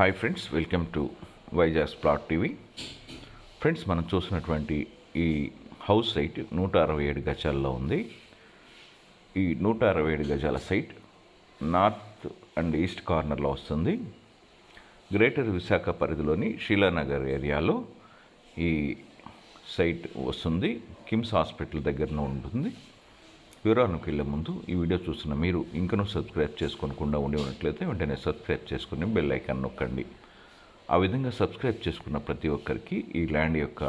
Hi friends welcome to Vizag plot TV friends మనం చూసినటువంటి ఈ హౌస్ సైట్ నూట అరవై ఏడు గజాల్లో ఉంది. ఈ నూట అరవై ఏడు గజాల సైట్ నార్త్ అండ్ ఈస్ట్ కార్నర్లో వస్తుంది. గ్రేటర్ విశాఖ పరిధిలోని శీలానగర్ ఏరియాలో ఈ సైట్ వస్తుంది. కిమ్స్ హాస్పిటల్ దగ్గరలో ఉంటుంది. వివరాలకు వెళ్ళే ముందు ఈ వీడియో చూస్తున్న మీరు ఇంకనూ సబ్స్క్రైబ్ చేసుకోకుండా ఉండి ఉన్నట్లయితే వెంటనే సబ్స్క్రైబ్ చేసుకుని బెల్ ఐకాన్ నొక్కండి. ఆ విధంగా సబ్స్క్రైబ్ చేసుకున్న ప్రతి ఒక్కరికి ఈ ల్యాండ్ యొక్క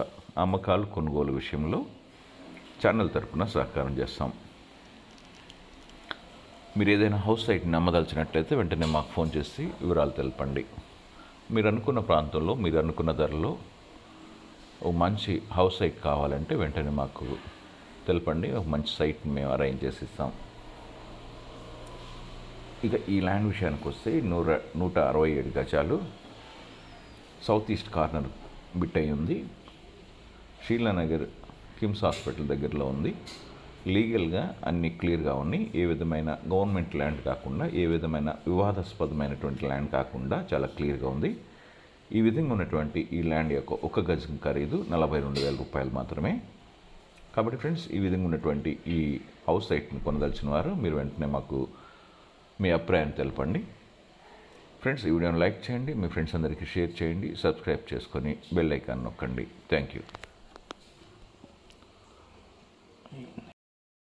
అమ్మకాలు కొనుగోలు విషయంలో ఛానల్ తరపున సహకారం చేస్తాం. మీరు ఏదైనా హౌస్ సైట్ని అమ్మదలిచినట్లయితే వెంటనే మాకు ఫోన్ చేసి వివరాలు తెలపండి. మీరు అనుకున్న ప్రాంతంలో మీరు అనుకున్న ధరలో ఓ మంచి హౌస్ సైట్ కావాలంటే వెంటనే మాకు తెలపండి ఒక మంచి సైట్ మేము అరేంజ్ చేసి ఇస్తాం. ఇక ఈ ల్యాండ్ విషయానికి వస్తే నూర నూట అరవై ఏడు గజాలు సౌత్ ఈస్ట్ కార్నర్ బిట్ అయి ఉంది. శీలానగర్ కిమ్స్ హాస్పిటల్ దగ్గరలో ఉంది. లీగల్గా అన్ని క్లియర్గా ఉన్నాయి. ఏ విధమైన గవర్నమెంట్ ల్యాండ్ కాకుండా ఏ విధమైన వివాదాస్పదమైనటువంటి ల్యాండ్ కాకుండా చాలా క్లియర్గా ఉంది. ఈ విధంగా ఉన్నటువంటి ఈ ల్యాండ్ యొక్క ఒక గజం ఖరీదు నలభై రెండు వేల రూపాయలు మాత్రమే. కాబట్టి ఫ్రెండ్స్ ఈ విధంగా ఉన్నటువంటి ఈ హౌస్ సైట్ని కొనదలిచిన వారు మీరు వెంటనే మాకు మీ అభిప్రాయాన్ని తెలపండి. ఫ్రెండ్స్ ఈ వీడియోని లైక్ చేయండి మీ ఫ్రెండ్స్ అందరికీ షేర్ చేయండి సబ్స్క్రైబ్ చేసుకొని బెల్ ఐకాన్ నొక్కండి. Thank you.